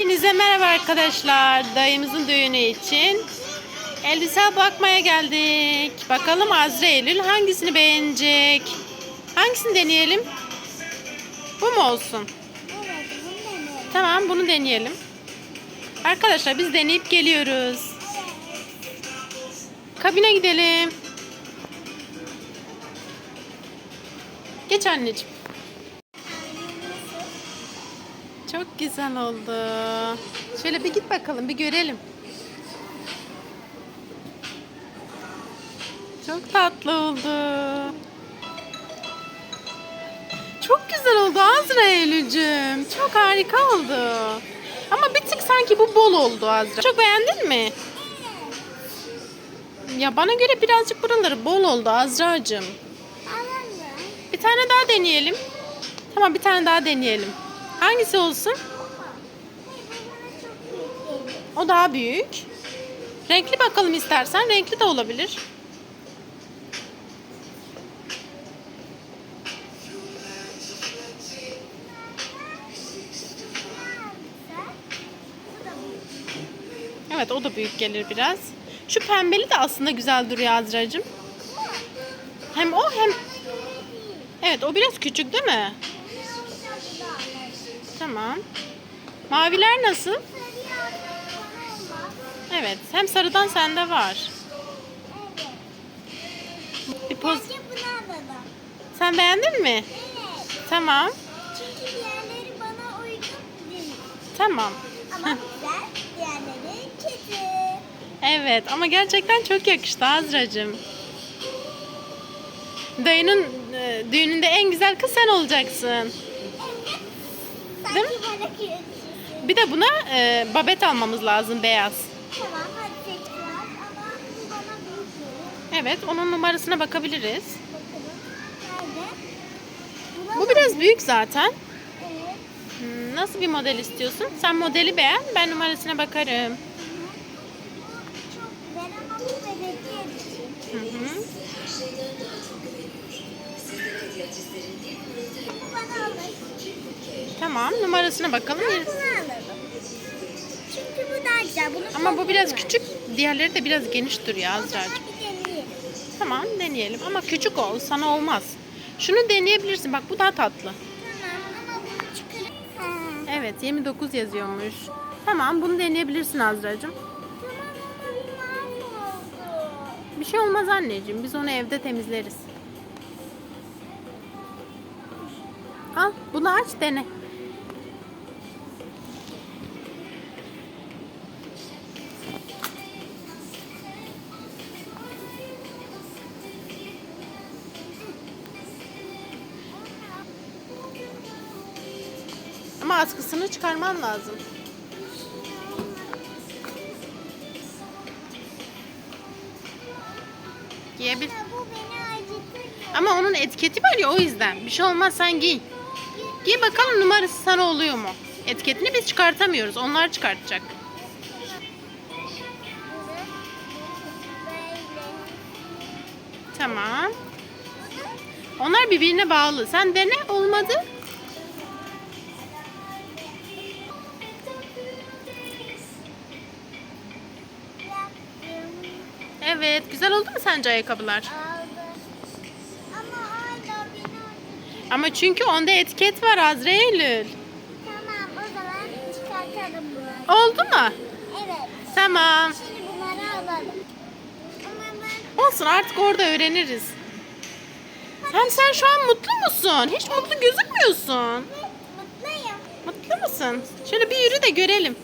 Hepinize merhaba arkadaşlar. Dayımızın düğünü için elbise bakmaya geldik. Bakalım Azra Eylül hangisini beğenecek? Hangisini deneyelim? Bu mu olsun? Tamam bunu deneyelim. Arkadaşlar biz deneyip geliyoruz. Kabine gidelim. Geç anneciğim. Çok güzel oldu. Şöyle bir git bakalım bir görelim. Çok tatlı oldu. Çok güzel oldu Azra Eylül'cüm. Çok harika oldu. Ama bir tık sanki bu bol oldu Azra. Çok beğendin mi? Ya bana göre birazcık buraları bol oldu Azra'cığım. Bir tane daha deneyelim. Tamam bir tane daha deneyelim. Hangisi olsun? O daha büyük. Renkli bakalım istersen. Renkli de olabilir. Evet o da büyük gelir biraz. Şu pembeli de aslında güzel duruyor Azra'cığım. Hem o hem... Evet o biraz küçük değil mi? Tamam. Maviler nasıl? Evet hem sarıdan sende var. Bir poz... Bence bunu alalım. Sen beğendin mi? Evet. Tamam. Çünkü diğerleri bana uygun değil. Tamam. Ama güzel, diğerleri kötü. Evet ama gerçekten çok yakıştı Azra'cığım. Dayının e, düğününde en güzel kız sen olacaksın. Değil mi? Bir de buna e, babet almamız lazım beyaz. Tamam hadi seçiyoruz ama bu bana büyük geliyor. Evet onun numarasına bakabiliriz. Bakalım. Nerede? Bu biraz büyük zaten. Evet. Hmm, Nasıl bir model istiyorsun? Sen modeli beğen ben numarasına bakarım. Çok güzel ama bu belediye için. Hı hı. Bu. Tamam numarasına bakalım. Ben bunu alırım. Çünkü bu daha güzel. Bunu Ama bu biraz küçük. Diğerleri de biraz geniş duruyor Azra'cığım. Tamam deneyelim ama küçük ol sana olmaz. Şunu deneyebilirsin bak bu daha tatlı. Tamam ama. Evet 29 yazıyormuş. Tamam bunu deneyebilirsin Azra'cığım. Bir şey olmaz anneciğim biz onu evde temizleriz. Al bunu aç dene. Ama askısını çıkarman lazım. Giyebil. Ama onun etiketi var ya o yüzden. Bir şey olmaz sen giy. Giy bakalım numarası sana oluyor mu? Etiketini biz çıkartamıyoruz. Onlar çıkartacak. Tamam. Onlar birbirine bağlı. Sen dene olmadı. Evet. Güzel oldu mu sence ayakkabılar? Ama hala. Ama çünkü onda etiket var Azra Eylül. Tamam o zaman çıkartalım bunu. Oldu mu? Evet. Tamam. Şimdi bunları alalım. Ben Olsun artık orada öğreniriz. Hem sen şu an mutlu musun? Hiç mutlu gözükmüyorsun. mutluyum. Mutlu musun? Şöyle bir yürü de görelim.